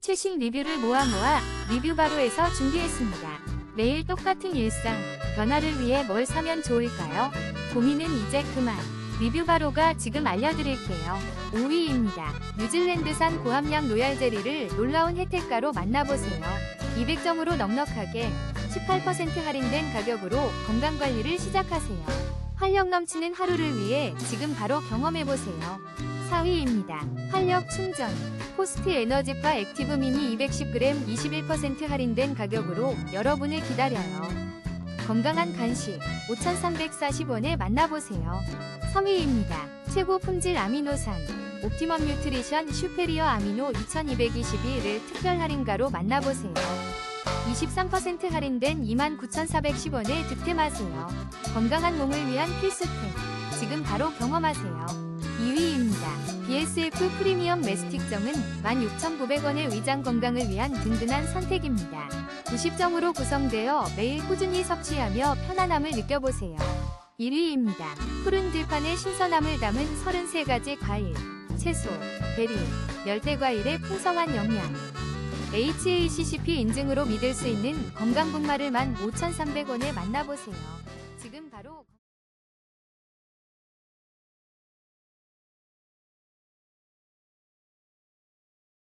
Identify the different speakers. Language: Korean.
Speaker 1: 최신 리뷰를 모아 모아 리뷰 바로에서 준비했습니다. 매일 똑같은 일상, 변화를 위해 뭘 사면 좋을까요? 고민은 이제 그만. 리뷰 바로가 지금 알려드릴게요. 5위입니다. 뉴질랜드산 고함량 로얄 제리를 놀라운 혜택가로 만나보세요. 200점으로 넉넉하게 18% 할인된 가격으로 건강관리를 시작하세요. 활력 넘치는 하루를 위해 지금 바로 경험해보세요. 4위입니다. 활력 충전. 포스트 에너지바 액티브 미니 210g 21% 할인된 가격으로 여러분을 기다려요. 건강한 간식 5,340원에 만나보세요. 3위입니다. 최고 품질 아미노산. 옵티멈 뉴트리션 슈페리어 아미노 2221을 특별 할인가로 만나보세요. 23% 할인된 29,410원에 득템하세요. 건강한 몸을 위한 필수템. 지금 바로 경험하세요. 2위입니다. BSF 프리미엄 메스틱점은 16,900원의 위장 건강을 위한 든든한 선택입니다. 90점으로 구성되어 매일 꾸준히 섭취하며 편안함을 느껴보세요. 1위입니다. 푸른 들판에 신선함을 담은 33가지 과일, 채소, 베리, 열대과일의 풍성한 영양. HACCP 인증으로 믿을 수 있는 건강분말을 15,300원에 만나보세요. 지금 바로